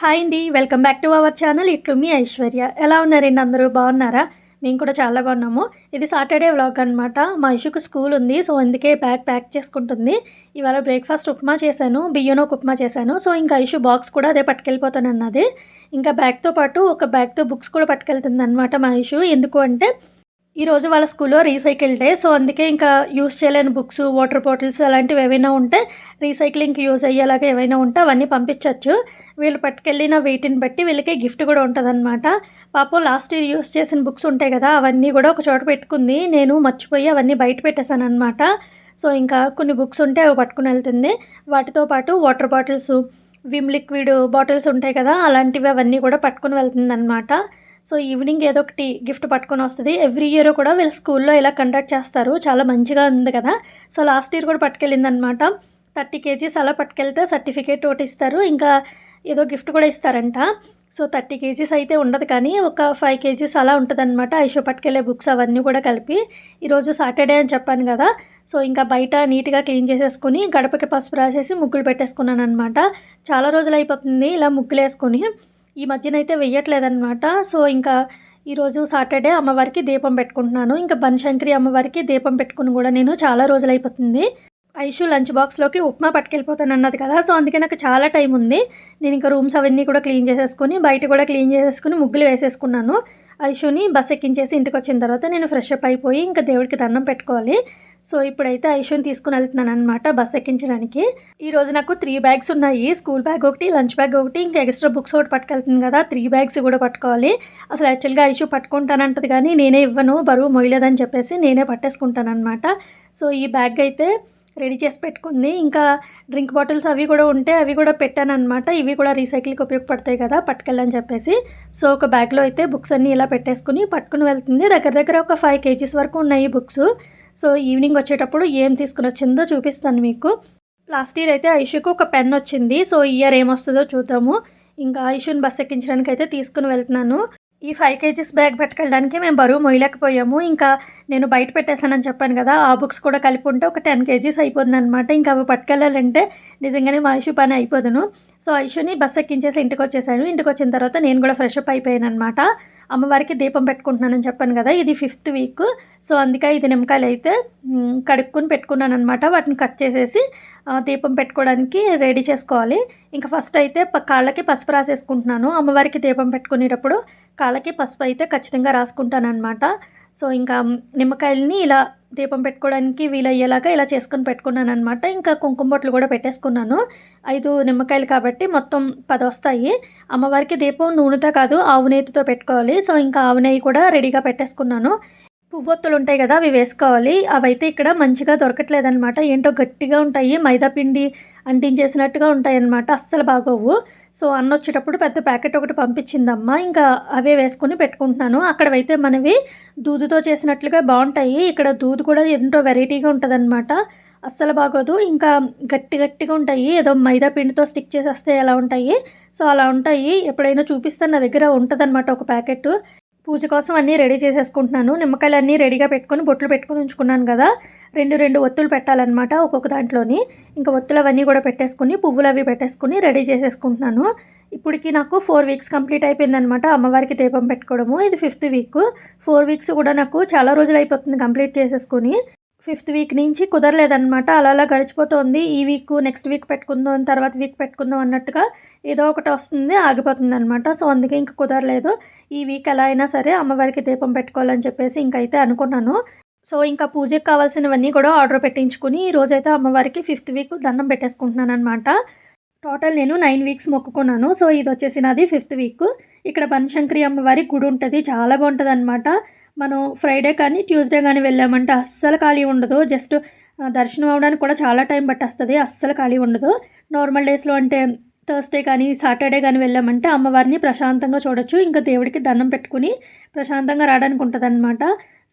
Hi అండి welcome back to our channel ఇట్లు మీ ఐశ్వర్య. ఎలా ఉన్నారండి అందరూ? బాగున్నారా? మేము కూడా చాలా బాగున్నాము. ఇది సాటర్డే వ్లాగ్ అనమాట మా ఇషుకు స్కూల్ ఉంది సో అందుకే బ్యాగ్ ప్యాక్ చేసుకుంటుంది. ఇవాళ బ్రేక్ఫాస్ట్ ఉప్మా చేశాను బియ్యనో ఉప్మా చేశాను. సో ఇంకా ఇషు బాక్స్ కూడా అదే పట్టుకెళ్ళిపోతాను అన్నది ఇంకా బ్యాగ్తో పాటు ఒక బ్యాగ్తో బుక్స్ కూడా పట్టుకెళ్తుంది అనమాట మా ఇషు. ఎందుకు అంటే ఈరోజు వాళ్ళ స్కూల్లో రీసైకిల్ డే సో అందుకే ఇంకా యూస్ చేయలేని బుక్స్ వాటర్ బాటిల్స్ అలాంటివి ఏవైనా ఉంటే రీసైక్లింగ్కి యూజ్ అయ్యేలాగా ఏవైనా ఉంటే అవన్నీ పంపించవచ్చు వీళ్ళు పట్టుకెళ్ళిన వెయిట్ని బట్టి వీళ్ళకి గిఫ్ట్ కూడా ఉంటుందన్నమాట. పాపం లాస్ట్ ఇయర్ యూస్ చేసిన బుక్స్ ఉంటాయి కదా అవన్నీ కూడా ఒక చోట పెట్టుకుంది. నేను మర్చిపోయి అవన్నీ బయట పెట్టేశాను అనమాట సో ఇంకా కొన్ని బుక్స్ ఉంటే అవి పట్టుకుని వెళ్తుంది. వాటితో పాటు water bottles Vim liquid bottles ఉంటాయి కదా అలాంటివి అవన్నీ కూడా పట్టుకుని వెళ్తుంది అనమాట సో ఈవినింగ్ ఏదో ఒకటి గిఫ్ట్ పట్టుకొని వస్తుంది. ఎవ్రీ ఇయర్ కూడా వీళ్ళ స్కూల్లో ఇలా కండక్ట్ చేస్తారు. చాలా మంచిగా ఉంది కదా. సో లాస్ట్ ఇయర్ కూడా పట్టుకెళ్ళింది అనమాట థర్టీ కేజీస్ అలా పట్టుకెళ్తే సర్టిఫికేట్ ఒకటి ఇస్తారు. ఇంకా ఏదో గిఫ్ట్ కూడా ఇస్తారంట. సో థర్టీ కేజీస్ అయితే ఉండదు కానీ ఒక ఫైవ్ కేజీస్ అలా ఉంటుంది అనమాట ఐషో పట్టుకెళ్ళే బుక్స్ అవన్నీ కూడా కలిపి ఈరోజు సాటర్డే అని చెప్పాను కదా. సో ఇంకా బయట నీట్గా క్లీన్ చేసేసుకొని గడపకి పసుపు రాసేసి ముగ్గులు పెట్టేసుకున్నాను అనమాట చాలా రోజులు అయిపోతుంది ఇలా ముగ్గులు వేసుకొని ఈ మధ్యన అయితే వెయ్యట్లేదన్నమాట. సో ఇంకా ఈరోజు సాటర్డే అమ్మవారికి దీపం పెట్టుకుంటున్నాను. ఇంకా బనశంకరి అమ్మవారికి దీపం పెట్టుకుని కూడా నేను చాలా రోజులు అయిపోతుంది ఐషు లంచ్ బాక్స్లోకి ఉప్మా పట్టుకెళ్ళిపోతాను అన్నది కదా. సో అందుకే నాకు చాలా టైం ఉంది నేను ఇంకా రూమ్స్ అవన్నీ కూడా క్లీన్ చేసేసుకుని బయట కూడా క్లీన్ చేసేసుకుని ముగ్గులు వేసేసుకున్నాను. ఐషుని బస్ ఎక్కించేసి ఇంటికి వచ్చిన తర్వాత నేను ఫ్రెష్ అప్ అయిపోయి ఇంకా దేవుడికి దండం పెట్టుకోవాలి. సో ఇప్పుడైతే ఐషుని తీసుకుని వెళ్తున్నాను అనమాట బస్ ఎక్కించడానికి. ఈ రోజు నాకు త్రీ బ్యాగ్స్ ఉన్నాయి. స్కూల్ బ్యాగ్ ఒకటి లంచ్ బ్యాగ్ ఒకటి ఇంకా ఎక్స్ట్రా బుక్స్ ఒకటి పట్టుకెళ్తుంది కదా త్రీ బ్యాగ్స్ కూడా పట్టుకోవాలి. అసలు యాక్చువల్గా ఐషు పట్టుకుంటానంటది కానీ నేనే ఇవ్వను. బరువు మొయ్యలేదని చెప్పేసి నేనే పట్టేసుకుంటాను అనమాట సో ఈ బ్యాగ్ అయితే రెడీ చేసి పెట్టుకుంది. ఇంకా డ్రింక్ బాటిల్స్ అవి కూడా ఉంటే అవి కూడా పెట్టాను అనమాట ఇవి కూడా రీసైకిల్కి ఉపయోగపడతాయి కదా పట్టుకెళ్ళని చెప్పేసి. సో ఒక బ్యాగ్లో అయితే బుక్స్ అన్నీ ఇలా పెట్టేసుకుని పట్టుకుని వెళ్తుంది. దగ్గర దగ్గర ఒక ఫైవ్ కేజీస్ వరకు ఉన్నాయి బుక్స్ సో ఈవినింగ్ వచ్చేటప్పుడు ఏం తీసుకుని వచ్చిందో చూపిస్తాను మీకు. లాస్ట్ ఇయర్ అయితే ఐషుకు ఒక పెన్ వచ్చింది. సో ఈ ఇయర్ ఏమొస్తుందో చూద్దాము. ఇంకా ఐషుని బస్ ఎక్కించడానికి అయితే తీసుకుని వెళ్తున్నాను. ఈ ఫైవ్ కేజీస్ బ్యాగ్ పెట్టుకెళ్ళడానికి మేము బరువు మొయ్యలేకపోయాము ఇంకా నేను బయట పెట్టేశానని చెప్పాను కదా ఆ బుక్స్ కూడా కలిపి ఉంటే ఒక టెన్ కేజీస్ అయిపోతుంది అనమాట ఇంకా అవి పట్టుకెళ్ళాలంటే నిజంగానే మా ఐషు పని అయిపోదును. సో ఐషుని బస్ ఎక్కించేసి ఇంటికి వచ్చేసాను ఇంటికి వచ్చిన తర్వాత నేను కూడా ఫ్రెష్ అప్ అయిపోయాను అనమాట అమ్మవారికి దీపం పెట్టుకుంటున్నానని చెప్పాను కదా ఇది ఫిఫ్త్ వీక్ సో అందుకే ఇది నిమ్మకాయలు అయితే కడుక్కుని కడుక్కొని పెట్టుకున్నాను అనమాట వాటిని కట్ చేసేసి దీపం పెట్టుకోవడానికి రెడీ చేసుకోవాలి. ఇంకా ఫస్ట్ అయితే ప- కాళ్ళకి పసుపు రాసేసుకుంటున్నాను. అమ్మవారికి దీపం పెట్టుకునేటప్పుడు కాళ్ళకి పసుపు అయితే ఖచ్చితంగా రాసుకుంటాను అనమాట సో ఇంకా నిమ్మకాయలని ఇలా దీపం పెట్టుకోవడానికి వీలయ్యేలాగా ఇలా చేసుకొని పెట్టుకున్నాను అనమాట ఇంకా కుంకుమ బొట్లు కూడా పెట్టేసుకున్నాను. ఐదు నిమ్మకాయలు కాబట్టి మొత్తం పది వస్తాయి అమ్మవారికి దీపం నూనెతో కాదు ఆవు నెయ్యితో పెట్టుకోవాలి. సో ఇంకా ఆవు నెయ్యి కూడా రెడీగా పెట్టేసుకున్నాను. పువ్వొత్తులు ఉంటాయి కదా అవి వేసుకోవాలి. అవైతే ఇక్కడ మంచిగా దొరకట్లేదన్నమాట. ఏంటో గట్టిగా ఉంటాయి. మైదా పిండి అంటించేసినట్టుగా ఉంటాయి అన్నమాట అస్సలు బాగోవు. సో అన్న వచ్చేటప్పుడు పెద్ద ప్యాకెట్ ఒకటి పంపించిందమ్మ ఇంకా అవే వేసుకుని పెట్టుకుంటున్నాను. అక్కడవైతే మనవి దూదుతో చేసినట్లుగా బాగుంటాయి. ఇక్కడ దూదు కూడా ఎంతో వెరైటీగా ఉంటుందన్నమాట. అస్సలు బాగోదు. ఇంకా గట్టి గట్టిగా ఉంటాయి. ఏదో మైదా పిండితో స్టిక్ చేసేస్తే ఎలా ఉంటాయి? సో అలా ఉంటాయి. ఎప్పుడైనా చూపిస్తాను నా దగ్గర ఉంటుందన్నమాట ఒక ప్యాకెట్. పూజ కోసం అన్నీ రెడీ చేసేసుకుంటున్నాను. నిమ్మకాయలు అన్నీ రెడీగా పెట్టుకొని బొట్లు పెట్టుకొని ఉంచుకున్నాను కదా. రెండు రెండు ఒత్తులు పెట్టాలన్నమాట ఒక్కొక్క దాంట్లోని. ఇంకా ఒత్తులు అవన్నీ కూడా పెట్టేసుకుని పువ్వులు అవి పెట్టేసుకుని రెడీ చేసేసుకుంటున్నాను. ఇప్పటికి నాకు ఫోర్ వీక్స్ కంప్లీట్ అయిపోయిందనమాట అమ్మవారికి దీపం పెట్టుకోవడము. ఇది ఫిఫ్త్ వీక్. ఫోర్ వీక్స్ కూడా నాకు చాలా రోజులు అయిపోతుంది కంప్లీట్ చేసేసుకుని. ఫిఫ్త్ వీక్ నుంచి కుదరలేదనమాట అలా అలా గడిచిపోతుంది. ఈ వీక్ నెక్స్ట్ వీక్ పెట్టుకుందాం తర్వాత వీక్ పెట్టుకుందాం అన్నట్టుగా ఏదో ఒకటి వస్తుంది ఆగిపోతుంది అనమాట సో అందుకే ఇంక కుదరలేదు. ఈ వీక్ ఎలా అయినా సరే అమ్మవారికి దీపం పెట్టుకోవాలని చెప్పేసి ఇంకైతే అనుకున్నాను. సో ఇంకా పూజకి కావాల్సినవన్నీ కూడా ఆర్డర్ పెట్టించుకుని ఈరోజైతే రోజైతే అమ్మవారికి ఫిఫ్త్ వీక్ దండం పెట్టేసుకుంటున్నాను అనమాట టోటల్ నేను నైన్ వీక్స్ మొక్కుకున్నాను. సో ఇది వచ్చేసి నాది ఫిఫ్త్ వీక్ ఇక్కడ బనశంకరి అమ్మవారి గుడి ఉంటుంది. చాలా బాగుంటుంది అనమాట మనం ఫ్రైడే కానీ ట్యూస్డే కానీ వెళ్ళామంటే అస్సలు ఖాళీ ఉండదు. జస్ట్ దర్శనం అవడానికి కూడా చాలా టైం పట్టేస్తుంది. అస్సలు ఖాళీ ఉండదు. నార్మల్ డేస్లో అంటే థర్స్డే కానీ సాటర్డే కానీ వెళ్ళామంటే అమ్మవారిని ప్రశాంతంగా చూడొచ్చు. ఇంకా దేవుడికి దండం పెట్టుకుని ప్రశాంతంగా రావడానికి ఉంటుంది అనమాట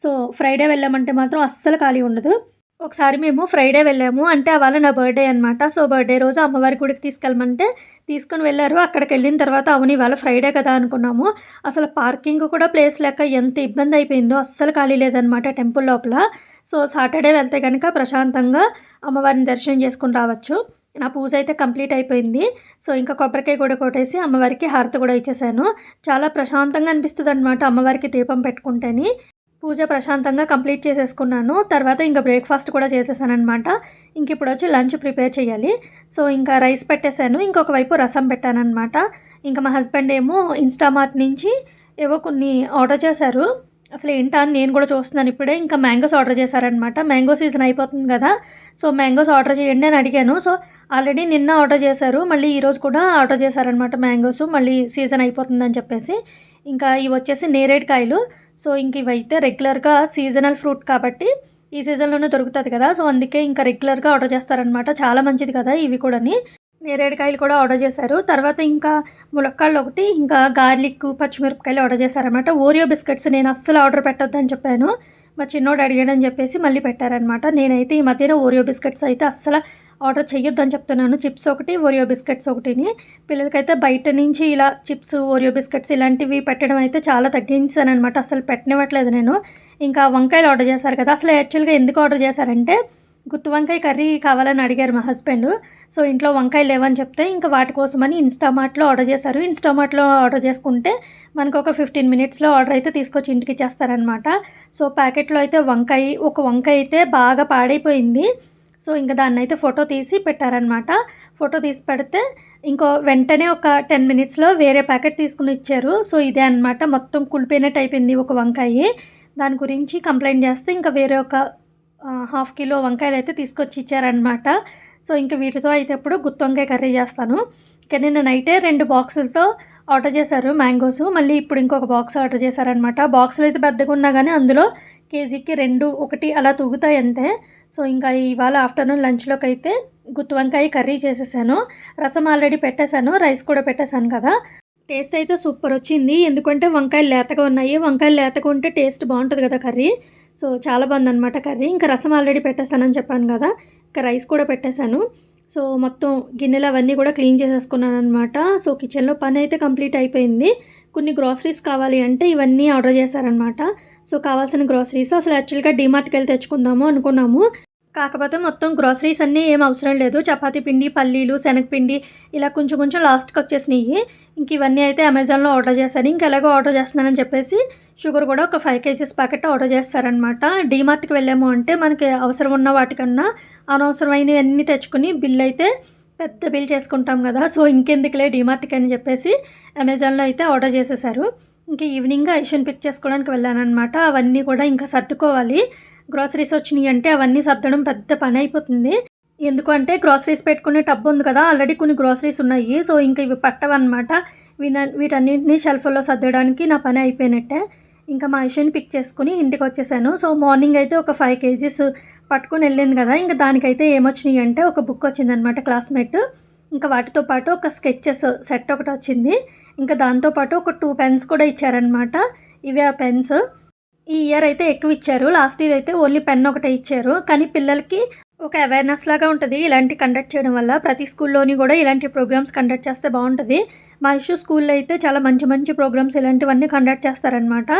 సో ఫ్రైడే వెళ్ళామంటే మాత్రం అస్సలు ఖాళీ ఉండదు. ఒకసారి మేము ఫ్రైడే వెళ్ళాము. అంటే అవాళ నా బర్త్డే అనమాట సో బర్త్డే రోజు అమ్మవారి గుడికి తీసుకెళ్ళమంటే తీసుకొని వెళ్ళారు. అక్కడికి వెళ్ళిన తర్వాత అవును ఇవాళ ఫ్రైడే కదా అనుకున్నాము. అసలు పార్కింగ్ కూడా ప్లేస్ లేక ఎంత ఇబ్బంది అయిపోయిందో అస్సలు ఖాళీ లేదనమాట టెంపుల్ లోపల. సో సాటర్డే వెళ్తే కనుక ప్రశాంతంగా అమ్మవారిని దర్శనం చేసుకుని రావచ్చు. నా పూజ అయితే కంప్లీట్ అయిపోయింది. సో ఇంకా కొబ్బరికాయ కూడా కొట్టేసి అమ్మవారికి హారతి కూడా ఇచ్చేసాను. చాలా ప్రశాంతంగా అనిపిస్తుంది అనమాట అమ్మవారికి దీపం పెట్టుకుంటేని. పూజ ప్రశాంతంగా కంప్లీట్ చేసేసుకున్నాను. తర్వాత ఇంకా బ్రేక్ఫాస్ట్ కూడా చేసేసానమాట ఇంక ఇప్పుడు వచ్చి లంచ్ ప్రిపేర్ చేయాలి. సో ఇంకా రైస్ పెట్టేశాను. ఇంకొక వైపు రసం పెట్టాను అనమాట ఇంకా మా హస్బెండ్ ఏమో ఇన్స్టామార్ట్ నుంచి ఏవో కొన్ని ఆర్డర్ చేశారు. అసలు ఏంటా అని నేను కూడా చూస్తున్నాను ఇప్పుడే. ఇంకా మ్యాంగోస్ ఆర్డర్ చేశారనమాట మ్యాంగో సీజన్ అయిపోతుంది కదా. సో మ్యాంగోస్ ఆర్డర్ చేయండి అని అడిగాను. సో ఆల్రెడీ నిన్న ఆర్డర్ చేశారు. మళ్ళీ ఈరోజు కూడా ఆర్డర్ చేశారనమాట మ్యాంగోస్. మళ్ళీ సీజన్ అయిపోతుందని చెప్పేసి. ఇంకా ఇవి వచ్చేసి నేరేడుకాయలు సో ఇంక ఇవైతే రెగ్యులర్గా సీజనల్ ఫ్రూట్ కాబట్టి ఈ సీజన్లోనే దొరుకుతుంది కదా. సో అందుకే ఇంకా రెగ్యులర్గా ఆర్డర్ చేస్తారనమాట చాలా మంచిది కదా ఇవి కూడాని. నేరేడుకాయలు కూడా ఆర్డర్ చేశారు. తర్వాత ఇంకా ములక్కాళ్ళు ఒకటి ఇంకా గార్లిక్ పచ్చిమిరపకాయలు ఆర్డర్ చేశారనమాట ఓరియో బిస్కెట్స్ నేను అస్సలు ఆర్డర్ పెట్టొద్దని చెప్పాను. మా చిన్నోడు అడిగాడని చెప్పేసి మళ్ళీ పెట్టారనమాట నేనైతే ఈ మధ్యన ఓరియో బిస్కెట్స్ అయితే అస్సలు ఆర్డర్ చేయొద్దని చెప్తున్నాను. చిప్స్ ఒకటి ఓరియో బిస్కెట్స్ ఒకటిని. పిల్లలకైతే బయట నుంచి ఇలా చిప్స్ ఓరియో బిస్కెట్స్ ఇలాంటివి పెట్టడం అయితే చాలా తగ్గించాను అనమాట అసలు పెట్టనివ్వట్లేదు నేను. ఇంకా వంకాయలు ఆర్డర్ చేశారు కదా. అసలు యాక్చువల్గా ఎందుకు ఆర్డర్ చేశారంటే గుత్తి వంకాయ కర్రీ కావాలని అడిగారు మా హస్బెండ్. సో ఇంట్లో వంకాయలు లేవని చెప్తే ఇంకా వాటి కోసమని ఇన్స్టామార్ట్లో ఆర్డర్ చేశారు. ఇన్స్టామార్ట్లో ఆర్డర్ చేసుకుంటే మనకు ఒక ఫిఫ్టీన్ మినిట్స్లో ఆర్డర్ అయితే తీసుకొచ్చి ఇంటికి ఇచ్చేస్తారనమాట సో ప్యాకెట్లో అయితే వంకాయ ఒక వంకాయ అయితే బాగా పాడైపోయింది. సో ఇంకా దాన్ని అయితే ఫోటో తీసి పెట్టారనమాట ఫోటో తీసి పెడితే ఇంకో వెంటనే ఒక టెన్ మినిట్స్లో వేరే ప్యాకెట్ తీసుకుని ఇచ్చారు. సో ఇదే అనమాట మొత్తం కులిపోయినట్టు అయిపోయింది ఒక వంకాయ. దాని గురించి కంప్లైంట్ చేస్తే ఇంకా వేరే ఒక హాఫ్ కిలో వంకాయలు అయితే తీసుకొచ్చి ఇచ్చారనమాట సో ఇంకా వీటితో అయితే ఇప్పుడు గుత్తి వంకాయ కర్రీ చేస్తాను. ఇంకా నిన్న నైటే రెండు బాక్సులతో ఆర్డర్ చేశారు మ్యాంగోస్. మళ్ళీ ఇప్పుడు ఇంకొక బాక్స్ ఆర్డర్ చేశారనమాట బాక్సులు అయితే పెద్దగా ఉన్నా కానీ అందులో కేజీకి రెండు ఒకటి అలా తూగుతాయి అంతే సో ఇంకా ఇవాళ ఆఫ్టర్నూన్ లంచ్లోకి అయితే గుత్తి వంకాయ కర్రీ చేసేసాను. రసం ఆల్రెడీ పెట్టేశాను రైస్ కూడా పెట్టేశాను కదా. టేస్ట్ అయితే సూపర్ వచ్చింది. ఎందుకంటే వంకాయలు లేతగా ఉన్నాయి. వంకాయలు లేతగా ఉంటే టేస్ట్ బాగుంటుంది కదా కర్రీ. సో చాలా బాగుంది అనమాట కర్రీ. ఇంకా రసం ఆల్రెడీ పెట్టేశానని చెప్పాను కదా. ఇంకా రైస్ కూడా పెట్టేశాను. సో మొత్తం గిన్నెలు అవన్నీ కూడా క్లీన్ చేసేసుకున్నాను అనమాట సో కిచెన్లో పని అయితే కంప్లీట్ అయిపోయింది. కొన్ని గ్రాసరీస్ కావాలి అంటే ఇవన్నీ ఆర్డర్ చేశారనమాట సో కావాల్సిన గ్రాసరీస్ అసలు యాక్చువల్గా డీమార్ట్కి వెళ్ళి తెచ్చుకుందాము అనుకున్నాము. కాకపోతే మొత్తం గ్రాసరీస్ అన్నీ ఏం అవసరం లేదు. చపాతీ పిండి పల్లీలు శనగపిండి ఇలా కొంచెం కొంచెం లాస్ట్కి వచ్చేసినాయి. ఇంక ఇవన్నీ అయితే అమెజాన్లో ఆర్డర్ చేశాను ఇంక ఎలాగో ఆర్డర్ చేస్తున్నానని చెప్పేసి షుగర్ కూడా ఒక ఫైవ్ కేజీస్ ప్యాకెట్ ఆర్డర్ చేస్తారనమాట డీమార్ట్కి వెళ్ళాము అంటే మనకి అవసరం ఉన్న వాటికన్నా అనవసరమైనవి అన్నీ తెచ్చుకుని బిల్ అయితే పెద్ద బిల్ చేసుకుంటాం కదా. సో ఇంకెందుకులే డీమార్ట్కి అని చెప్పేసి అమెజాన్లో అయితే ఆర్డర్ చేసేసారు. ఇంకా ఈవినింగ్ ఐషన్ పిక్ చేసుకోవడానికి వెళ్ళానమాట అవన్నీ కూడా ఇంకా సర్దుకోవాలి. గ్రాసరీస్ వచ్చినాయి అంటే అవన్నీ సర్దడం పెద్ద పని అయిపోతుంది. ఎందుకంటే గ్రాసరీస్ పెట్టుకునే టబ్ ఉంది కదా ఆల్రెడీ కొన్ని గ్రాసరీస్ ఉన్నాయి. సో ఇంకా ఇవి పట్టవన్నమాట. వీన వీటన్నింటినీ షెల్ఫ్లో సర్దడానికి నా పని అయిపోయినట్టే. ఇంకా మా ఐషన్ పిక్ చేసుకుని ఇంటికి వచ్చేసాను. సో మార్నింగ్ అయితే ఒక ఫైవ్ కేజీస్ పట్టుకుని వెళ్ళింది కదా ఇంకా దానికైతే ఏమొచ్చినాయి అంటే ఒక బుక్ వచ్చిందనమాట క్లాస్మేట్. ఇంకా వాటితో పాటు ఒక స్కెచెస్ సెట్ ఒకటి వచ్చింది. ఇంకా దాంతోపాటు ఒక టూ పెన్స్ కూడా ఇచ్చారనమాట ఇవే ఆ పెన్స్. ఈ ఇయర్ అయితే ఎక్కువ ఇచ్చారు. లాస్ట్ ఇయర్ అయితే ఓన్లీ పెన్ ఒకటే ఇచ్చారు. కానీ పిల్లలకి ఒక అవేర్నెస్ లాగా ఉంటుంది ఇలాంటి కండక్ట్ చేయడం వల్ల. ప్రతి స్కూల్లోని కూడా ఇలాంటి ప్రోగ్రామ్స్ కండక్ట్ చేస్తే బాగుంటుంది. మా ఇష్యూ స్కూల్లో అయితే చాలా మంచి మంచి ప్రోగ్రామ్స్ ఇలాంటివన్నీ కండక్ట్ చేస్తారనమాట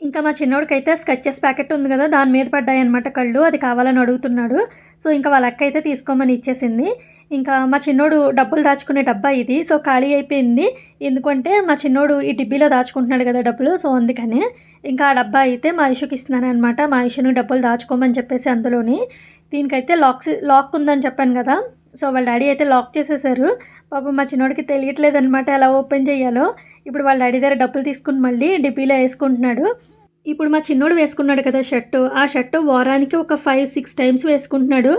ఇంకా మా చిన్నోడికైతే స్కెచెస్ ప్యాకెట్ ఉంది కదా దాని మీద పడ్డాయి అనమాట కళ్ళు అది కావాలని అడుగుతున్నాడు. సో ఇంకా వాళ్ళ అక్క అయితే తీసుకోమని ఇచ్చేసింది. ఇంకా మా చిన్నోడు డబ్బులు దాచుకునే డబ్బా ఇది సో ఖాళీ అయిపోయింది. ఎందుకంటే మా చిన్నోడు ఈ డిబ్బీలో దాచుకుంటున్నాడు కదా డబ్బులు సో అందుకని ఇంకా ఆ డబ్బా అయితే మా ఇషుకి ఇస్తున్నాను అనమాట మా ఇషుని డబ్బులు దాచుకోమని చెప్పేసి అందులోని. దీనికైతే లాక్ లాక్ ఉందని చెప్పాను కదా. సో వాళ్ళ డాడీ అయితే లాక్ చేసేసారు. పాపం మా చిన్నోడికి తెలియట్లేదు అనమాట ఎలా ఓపెన్ చేయాలో. ఇప్పుడు వాళ్ళ డాడీ దగ్గర డబ్బులు తీసుకుని మళ్ళీ డిపీలో వేసుకుంటున్నాడు. ఇప్పుడు మా చిన్నోడు వేసుకున్నాడు కదా షర్టు. ఆ షర్టు వారానికి ఒక ఫైవ్ సిక్స్ టైమ్స్ వేసుకుంటున్నాడు.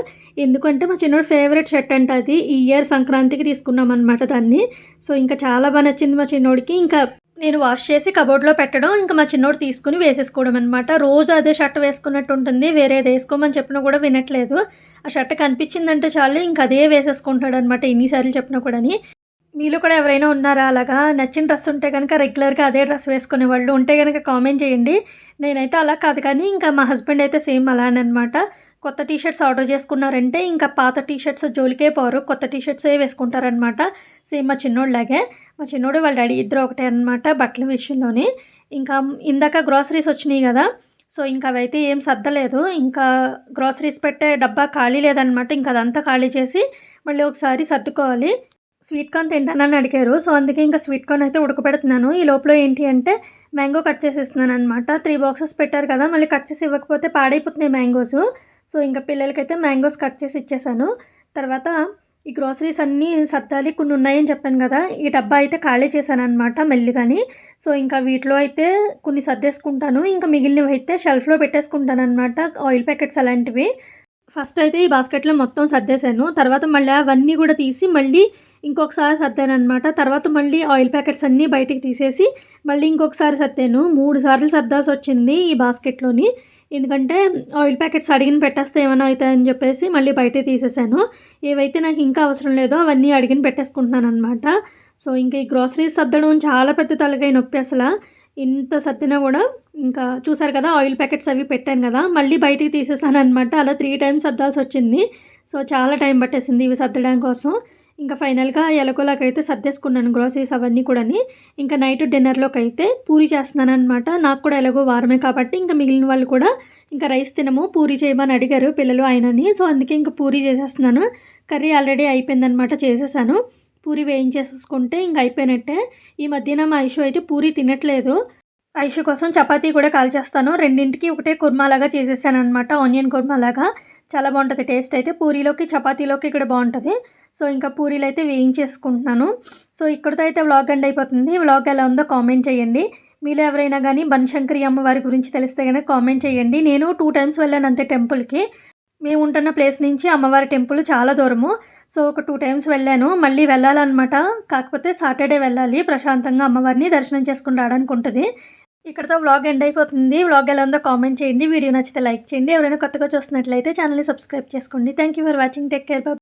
ఎందుకంటే మా చిన్నోడు ఫేవరెట్ షర్ట్ అంట అది. ఈ ఇయర్ సంక్రాంతికి తీసుకున్నాం అనమాట దాన్ని. సో ఇంకా చాలా బాగా నచ్చింది మా చిన్నోడికి. ఇంకా నేను వాష్ చేసి కబోర్డ్లో పెట్టడం ఇంకా మా చిన్నోడు తీసుకుని వేసేసుకోవడం అనమాట రోజు అదే షర్ట్ వేసుకున్నట్టు ఉంటుంది వేరేది వేసుకోమని చెప్పినా కూడా వినట్లేదు. ఆ షర్ట్ కనిపించిందంటే చాలు ఇంక అదే వేసేసుకుంటాడు అనమాట ఎన్నిసార్లు చెప్పినా కూడాని. మీలో కూడా ఎవరైనా ఉన్నారా అలాగా? నచ్చిన డ్రెస్ ఉంటే కనుక రెగ్యులర్గా అదే డ్రెస్ వేసుకునే వాళ్ళు ఉంటే కనుక కామెంట్ చేయండి. నేనైతే అలా కాదు కానీ ఇంకా మా హస్బెండ్ అయితే సేమ్ అలానే అనమాట కొత్త టీషర్ట్స్ ఆర్డర్ చేసుకున్నారంటే ఇంకా పాత టీషర్ట్స్ జోలికే పోరు. కొత్త టీషర్ట్సే వేసుకుంటారనమాట సేమ్ మా చిన్నోళ్ళలాగే. మా చిన్నోడు వాళ్ళ డాడీ ఇద్దరు ఒకటే అనమాట బట్టల విషయంలోని. ఇంకా ఇందాక గ్రాసరీస్ వచ్చినాయి కదా. సో ఇంకా అవైతే ఏం సర్దలేదు. ఇంకా గ్రాసరీస్ పెట్టే డబ్బా ఖాళీ లేదనమాట ఇంకా అదంతా ఖాళీ చేసి మళ్ళీ ఒకసారి సర్దుకోవాలి. స్వీట్ కార్న్ తింటానని అడిగారు. సో అందుకే ఇంకా స్వీట్ కార్న్ అయితే ఉడకబెడుతున్నాను. ఈ లోపల ఏంటి అంటే మ్యాంగో కట్ చేసేస్తున్నాను అనమాట త్రీ బాక్సెస్ పెట్టారు కదా. మళ్ళీ కట్ చేసి ఇవ్వకపోతే పాడైపోతున్నాయి మ్యాంగోస్. సో ఇంకా పిల్లలకైతే మ్యాంగోస్ కట్ చేసి ఇచ్చేసాను. తర్వాత ఈ గ్రోసరీస్ అన్నీ సర్దాలి కొన్ని ఉన్నాయని చెప్పాను కదా ఈ డబ్బా అయితే ఖాళీ చేశాను అనమాట మెల్లిగాని. సో ఇంకా వీటిలో అయితే కొన్ని సర్దేసుకుంటాను. ఇంకా మిగిలినవి అయితే షెల్ఫ్లో పెట్టేసుకుంటాను అనమాట ఆయిల్ ప్యాకెట్స్ అలాంటివి. ఫస్ట్ అయితే ఈ బాస్కెట్లో మొత్తం సర్దేశాను. తర్వాత మళ్ళీ అవన్నీ కూడా తీసి మళ్ళీ ఇంకొకసారి సర్దాను అనమాట తర్వాత మళ్ళీ ఆయిల్ ప్యాకెట్స్ అన్నీ బయటికి తీసేసి మళ్ళీ ఇంకొకసారి సర్దాను. మూడు సార్లు సర్దాల్సి వచ్చింది ఈ బాస్కెట్లోని. ఎందుకంటే ఆయిల్ ప్యాకెట్స్ అడిగిన పెట్టేస్తే ఏమైనా అవుతాయని చెప్పేసి మళ్ళీ బయటే తీసేసాను ఏవైతే నాకు ఇంకా అవసరం లేదో అవన్నీ అడిగిన పెట్టేసుకుంటున్నాను అనమాట సో ఇంకా ఈ గ్రాసరీస్ సర్దడం చాలా పెద్ద తలకాయ నొప్పి అసలు. ఇంత సర్దినా కూడా ఇంకా చూసారు కదా ఆయిల్ ప్యాకెట్స్ అవి పెట్టాను కదా మళ్ళీ బయటికి తీసేసాను అనమాట అలా త్రీ టైమ్స్ సర్దాల్సి వచ్చింది. సో చాలా టైం పట్టేసింది ఇవి సర్దడం కోసం. ఇంకా ఫైనల్గా ఎలకోలాకి అయితే సర్దేసుకున్నాను గ్రోసరీస్ అవన్నీ కూడా ఇంకా నైట్ డిన్నర్లోకి అయితే పూరి చేస్తున్నాను అనమాట నాకు కూడా ఎలాగో వారమే కాబట్టి ఇంకా మిగిలిన వాళ్ళు కూడా ఇంకా రైస్ తినము పూరి చేయమని అడిగారు పిల్లలు ఆయనని. సో అందుకే ఇంకా పూరి చేసేస్తున్నాను. కర్రీ ఆల్రెడీ అయిపోయిందనమాట చేసేసాను. పూరి వేయించేసుకుంటే ఇంకా అయిపోయినట్టే. ఈ మధ్యన మా ఐషు అయితే పూరి తినట్లేదు. ఐషు కోసం చపాతీ కూడా కాల్చేస్తాను. రెండింటికి ఒకటే కుర్మాలాగా చేసేసాను అనమాట ఆనియన్ కుర్మాలాగా. చాలా బాగుంటుంది టేస్ట్ అయితే. పూరీలోకి చపాతీలోకి ఇక్కడ బాగుంటుంది. సో ఇంకా పూరీలు అయితే వేయించేసుకుంటున్నాను. సో ఇక్కడితో అయితే వ్లాగ్ ఎండ్ అయిపోతుంది. వ్లాగ్ ఎలా ఉందో కామెంట్ చేయండి. మీలో ఎవరైనా కానీ బనశంకరి అమ్మవారి గురించి తెలిస్తే కనుక కామెంట్ చేయండి. నేను టూ టైమ్స్ వెళ్ళాను అంతే టెంపుల్కి. మేము ఉంటున్న ప్లేస్ నుంచి అమ్మవారి టెంపుల్ చాలా దూరము. సో ఒక టూ టైమ్స్ వెళ్ళాను. మళ్ళీ వెళ్ళాలన్నమాట. కాకపోతే సాటర్డే వెళ్ళాలి. ప్రశాంతంగా అమ్మవారిని దర్శనం చేసుకుని రావడానికి ఉంటుంది. ఇక్కడతో వ్లాగ్ ఎండ్ అయిపోతుంది. వ్లాగ్ ఎలా ఉందో కామెంట్ చేయండి. వీడియో నచ్చితే లైక్ చేయండి. ఎవరైనా కొత్తగా చూస్తున్నట్లయితే ఛానల్ని సబ్స్క్రైబ్ చేసుకోండి. Thank you for watching take care